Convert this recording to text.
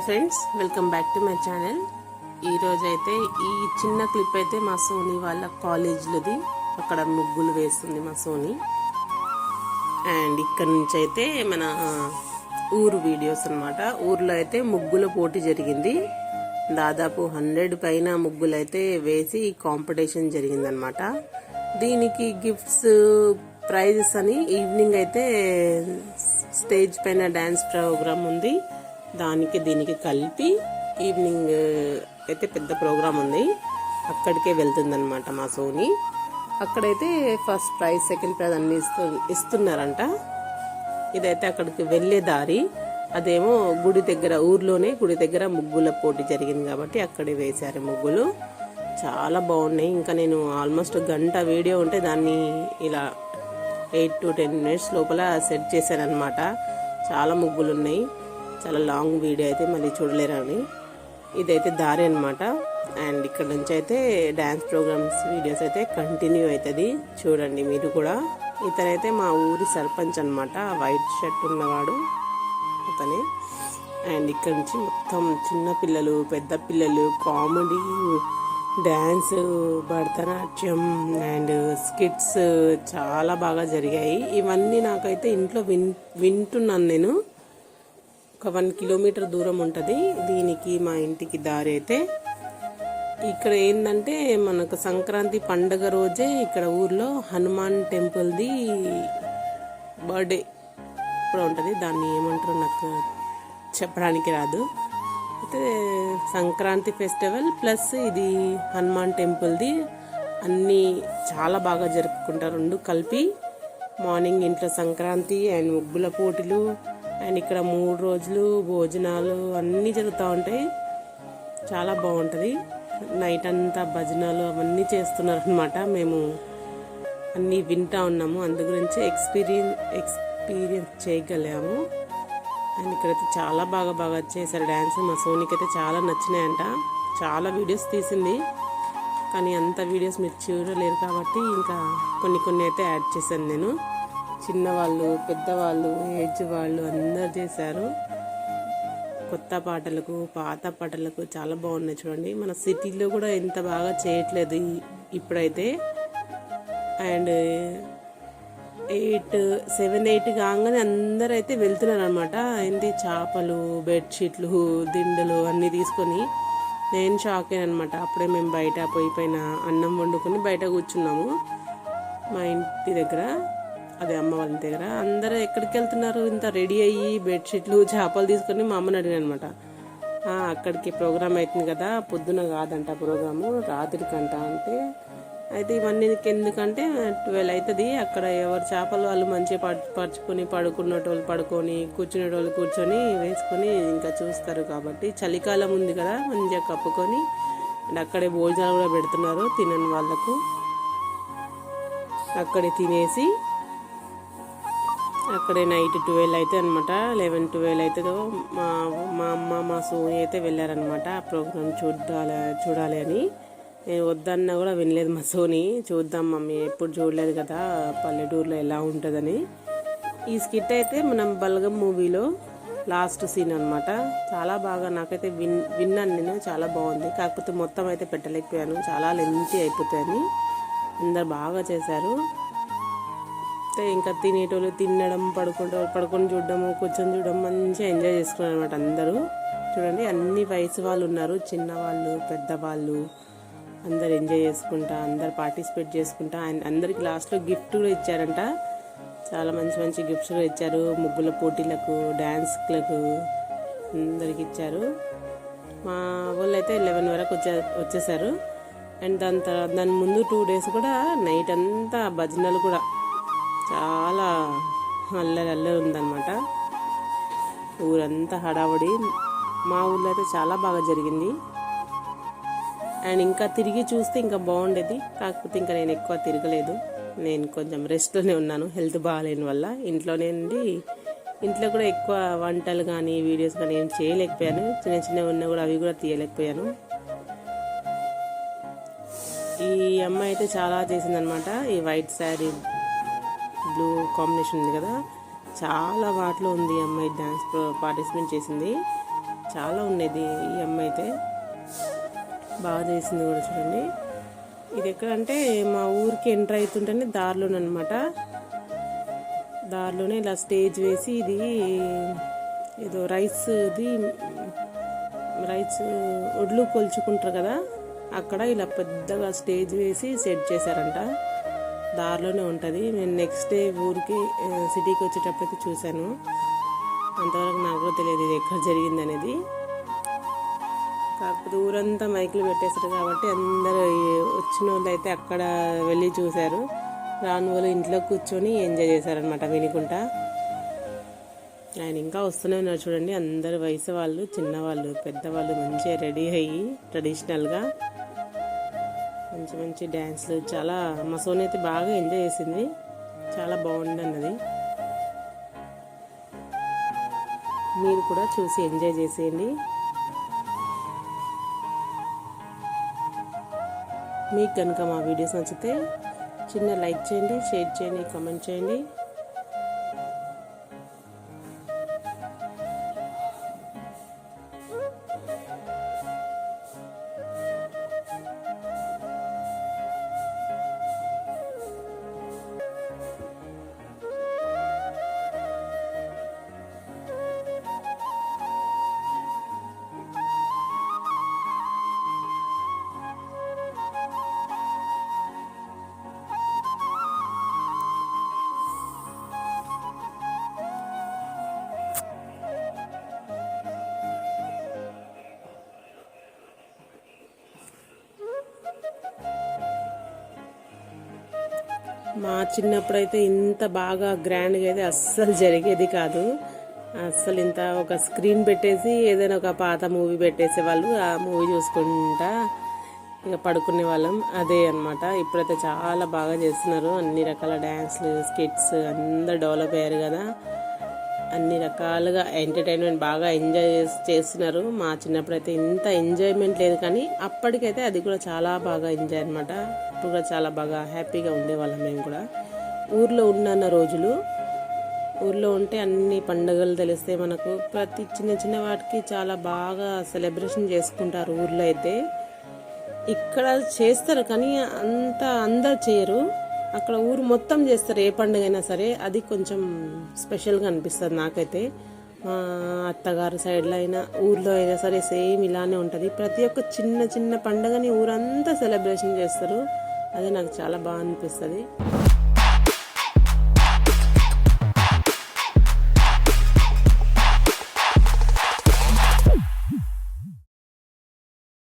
Hi friends welcome back to my channel. ఈరోజు అయితే ఈ చిన్న క్లిప్ అయితే మా సోనీ వాళ్ళ కాలేజ్లోది. అక్కడ ముగ్గులు వేస్తుంది మా సోనీ. అండ్ ఇక్కడ నుంచి అయితే మన ఊరు వీడియోస్ అనమాట ఊర్లో అయితే ముగ్గుల పోటీ జరిగింది. దాదాపు హండ్రెడ్ పైన ముగ్గులు అయితే వేసి కాంపిటీషన్ జరిగిందనమాట దీనికి గిఫ్ట్స్ ప్రైజెస్ అని ఈవినింగ్ అయితే స్టేజ్ పైన డ్యాన్స్ ప్రోగ్రామ్ ఉంది. దానికి దీనికి కలిపి ఈవినింగ్ అయితే పెద్ద ప్రోగ్రామ్ ఉంది. అక్కడికే వెళ్తుందనమాట మా సోనీ. అక్కడైతే ఫస్ట్ ప్రైజ్ సెకండ్ ప్రైజ్ అన్ని ఇస్తు ఇస్తున్నారంట. ఇదైతే అక్కడికి వెళ్ళే దారి. అదేమో గుడి దగ్గర ఊర్లోనే గుడి దగ్గర ముగ్గుల పోటీ జరిగింది కాబట్టి అక్కడే వేశారు ముగ్గులు. చాలా బాగున్నాయి. ఇంకా నేను ఆల్మోస్ట్ గంట వీడియో ఉంటే దాన్ని ఇలా ఎయిట్ టు టెన్ మినిట్స్ లోపల సెట్ చేశాను అనమాట చాలా ముగ్గులు ఉన్నాయి చాలా లాంగ్ వీడియో అయితే మళ్ళీ చూడలేరని ఇదైతే దారి అనమాట అండ్ ఇక్కడ నుంచి అయితే డ్యాన్స్ ప్రోగ్రామ్స్ వీడియోస్ అయితే కంటిన్యూ అవుతుంది. చూడండి మీరు కూడా. ఇతనైతే మా ఊరి సర్పంచ్ అనమాట వైట్ షర్ట్ ఉన్నవాడు అతనే. అండ్ ఇక్కడ నుంచి మొత్తం చిన్న పిల్లలు పెద్ద పిల్లలు comedy dance Bharatanatyam and skits చాలా బాగా జరిగాయి. ఇవన్నీ నాకైతే ఇంట్లో విన్ వింటున్నాను నేను. ఒక వన్ కిలోమీటర్ దూరం ఉంటుంది. దీనికి మా ఇంటికి దారి అయితే ఇక్కడ ఏంటంటే మనకు సంక్రాంతి పండగ రోజే ఇక్కడ ఊర్లో హనుమాన్ టెంపుల్ది బర్త్డే కూడా ఉంటుంది. దాన్ని ఏమంటారు నాకు చెప్పడానికి రాదు. అయితే సంక్రాంతి ఫెస్టివల్ ప్లస్ ఇది హనుమాన్ టెంపుల్ది. అన్నీ చాలా బాగా జరుపుకుంటారు. రెండు కలిపి మార్నింగ్ ఇంట్లో సంక్రాంతి అండ్ ముగ్గుల పోటీలు అండ్ ఇక్కడ మూడు రోజులు భోజనాలు అన్నీ జరుగుతూ ఉంటాయి. చాలా బాగుంటుంది. నైట్ అంతా భజనలు అవన్నీ చేస్తున్నారు అనమాట మేము అన్నీ వింటా ఉన్నాము. అందు గురించి ఎక్స్పీరియన్స్ ఎక్స్పీరియన్స్ చేయగలిగాము. అండ్ ఇక్కడైతే చాలా బాగా బాగా చేశారు డ్యాన్స్ మా సోనీకి అయితే చాలా నచ్చినాయంట. చాలా వీడియోస్ తీసింది. కానీ అంత వీడియోస్ మీరు చూడలేరు కాబట్టి ఇంకా కొన్ని కొన్ని అయితే యాడ్ చేశాను నేను. చిన్నవాళ్ళు పెద్దవాళ్ళు ఏజ్ వాళ్ళు అందరు చేశారు. కొత్త పాటలకు పాత పాటలకు చాలా బాగున్నాయి చూడండి. మన సిటీలో కూడా ఇంత బాగా చేయట్లేదు ఇప్పుడైతే. అండ్ ఎయిట్ సెవెన్ ఎయిట్ కాగానే అందరూ అయితే వెళ్తున్నారు అనమాట ఏంటి చేపలు బెడ్షీట్లు దిండలు అన్నీ తీసుకొని. నేను షాక్ అనమాట అప్పుడే మేము బయట పోయి పైన అన్నం వండుకొని బయట కూర్చున్నాము మా ఇంటి దగ్గర. అదే అమ్మ వాళ్ళ దగ్గర. అందరూ ఎక్కడికి వెళ్తున్నారు? ఇంత రెడీ అయ్యి బెడ్షీట్లు చేపలు తీసుకొని మా అమ్మని అడిగాను అనమాట అక్కడికి ప్రోగ్రామ్ అవుతుంది కదా పొద్దున కాదంట ప్రోగ్రాము రాత్రికంట అంటే. అయితే ఇవన్నీ ఎందుకంటే ట్వెల్వ్ అవుతుంది అక్కడ ఎవరు చేపలు వాళ్ళు మంచిగా పడు పరుచుకొని పడుకున్నటోళ్ళు పడుకొని కూర్చునేటోళ్ళు కూర్చొని వేసుకొని ఇంకా చూస్తారు కాబట్టి. చలికాలం ఉంది కదా మంచిగా కప్పుకొని. అండ్ అక్కడే భోజనాలు కూడా పెడుతున్నారు తినని వాళ్ళకు. అక్కడే తినేసి అక్కడే నైట్ ట్వెల్వ్ అయితే అనమాట లెవెన్ ట్వెల్వ్ అయితే మా మా అమ్మ మా సోని అయితే వెళ్ళారనమాట ఆ ప్రోగ్రామ్ చూడాలి చూడాలి అని. నేను వద్దన్నా కూడా వినలేదు మా సోని. చూద్దాం మమ్మీ ఎప్పుడు చూడలేదు కదా పల్లెటూరులో ఎలా ఉంటుందని. ఈ స్కిట్ అయితే మనం బల్గం మూవీలో లాస్ట్ సీన్ అనమాట చాలా బాగా నాకైతే విన్ విన్నాను నేను. చాలా బాగుంది. కాకపోతే మొత్తం అయితే పెట్టలేకపోయాను. చాలా లెంతి అయిపోతాయని అందరు బాగా చేశారు. ఇంకా తినేటోళ్ళు తినడం పడుకుంటూ పడుకొని చూడడము కూర్చొని చూడడం మంచిగా ఎంజాయ్ చేసుకున్నారు అనమాట అందరూ. చూడండి అన్ని వయసు వాళ్ళు ఉన్నారు. చిన్నవాళ్ళు పెద్దవాళ్ళు అందరు ఎంజాయ్ చేసుకుంటా అందరు పార్టిసిపేట్ చేసుకుంటా. ఆయన అందరికి లాస్ట్లో గిఫ్ట్ కూడా ఇచ్చారంట. చాలా మంచి మంచి గిఫ్ట్స్ కూడా ఇచ్చారు. ముగ్గుల పోటీలకు డ్యాన్స్లకు అందరికి ఇచ్చారు. మా వాళ్ళు అయితే లెవెన్ వరకు వచ్చే వచ్చేసారు. అండ్ దాని తర్వాత దాని ముందు టూ డేస్ కూడా నైట్ అంతా భజనలు కూడా చాలా అల్లరి అల్లరి ఉందన్నమాట. ఊరంతా హడావుడి. మా ఊళ్ళో అయితే చాలా బాగా జరిగింది. అండ్ ఇంకా తిరిగి చూస్తే ఇంకా బాగుండేది. కాకపోతే ఇంకా నేను ఎక్కువ తిరగలేదు. నేను కొంచెం రెస్ట్లోనే ఉన్నాను. హెల్త్ బాగాలేని వల్ల ఇంట్లోనే ఉండి ఇంట్లో కూడా ఎక్కువ వంటలు కానీ వీడియోస్ కానీ ఏం చేయలేకపోయాను. చిన్న చిన్నవి ఉన్నా కూడా అవి కూడా తీయలేకపోయాను. ఈ అమ్మాయి అయితే చాలా చేసిందనమాట ఈ వైట్ శారీ బ్లూ కాంబినేషన్ ఉంది కదా. చాలా వాటిలో ఉంది ఈ అమ్మాయి డ్యాన్స్ పార్టిసిపేట్ చేసింది. చాలా ఉండేది ఈ అమ్మాయి అయితే. బాగా చేసింది కూడా చూడండి. ఇది ఎక్కడంటే మా ఊరికి ఎంటర్ అవుతుంటేనే దారిలోనమాట దారిలోనే ఇలా స్టేజ్ వేసి ఇది ఏదో రైస్ది రైస్ ఒడ్లు కొలుచుకుంటారు కదా. అక్కడ ఇలా పెద్దగా స్టేజ్ వేసి సెట్ చేశారంట. దారిలోనే ఉంటుంది. నేను నెక్స్ట్ డే ఊరికి సిటీకి వచ్చేటప్పుడైతే చూశాను. అంతవరకు నాకు కూడా తెలియదు ఇది ఎక్కడ జరిగింది అనేది. కాకపోతే ఊరంతా మైకులు పెట్టేశారు కాబట్టి అందరూ వచ్చిన వాళ్ళు అయితే అక్కడ వెళ్ళి చూశారు. రాని వాళ్ళు ఇంట్లో కూర్చొని ఎంజాయ్ చేశారనమాట వినుకుంటా. ఆయన ఇంకా వస్తూనే ఉన్నారు చూడండి. అందరు వయసు వాళ్ళు చిన్నవాళ్ళు పెద్దవాళ్ళు మంచిగా రెడీ అయ్యి ట్రెడిషనల్గా మంచి మంచి డ్యాన్స్లు చాలా మా సోని అయితే బాగా ఎంజాయ్ చేసింది. చాలా బాగుంది అన్నది. మీరు కూడా చూసి ఎంజాయ్ చేసేయండి. మీకు కనుక మా వీడియోస్ నచ్చితే చిన్న లైక్ చేయండి షేర్ చేయండి కామెంట్ చేయండి. మా చిన్నప్పుడైతే ఇంత బాగా గ్రాండ్గా అయితే అస్సలు జరిగేది కాదు. అస్సలు ఇంత ఒక స్క్రీన్ పెట్టేసి ఏదైనా ఒక పాత మూవీ పెట్టేసేవాళ్ళు ఆ మూవీ చూసుకుంటా ఇక పడుకునే వాళ్ళం. అదే అన్నమాట. ఇప్పుడైతే చాలా బాగా చేస్తున్నారు. అన్ని రకాల డ్యాన్స్లు స్కిట్స్ అందరు డెవలప్ అయ్యారు కదా. అన్ని రకాలుగా ఎంటర్టైన్మెంట్ బాగా ఎంజాయ్ చేస్తున్నారు. మా చిన్నప్పుడు అయితే ఇంత ఎంజాయ్మెంట్ లేదు కానీ అప్పటికైతే అది కూడా చాలా బాగా ఎంజాయ్ అనమాట ఇప్పుడు కూడా చాలా బాగా హ్యాపీగా ఉండేవాళ్ళం మేము కూడా. ఊర్లో ఉన్న రోజులు. ఊర్లో ఉంటే అన్ని పండుగలు తెలిస్తే మనకు ప్రతి చిన్న చిన్న వాటికి చాలా బాగా సెలబ్రేషన్ చేసుకుంటారు ఊర్లో అయితే. ఇక్కడ చేస్తారు కానీ అంత అందరు చేయరు. అక్కడ ఊరు మొత్తం చేస్తారు ఏ పండుగ అయినా సరే. అది కొంచెం స్పెషల్గా అనిపిస్తుంది నాకైతే. మా అత్తగారు సైడ్లో అయినా ఊర్లో అయినా సరే సేమ్ ఇలానే ఉంటుంది. ప్రతి ఒక్క చిన్న చిన్న పండుగని ఊరంతా సెలబ్రేషన్ చేస్తారు. అదే నాకు చాలా బాగా అనిపిస్తుంది.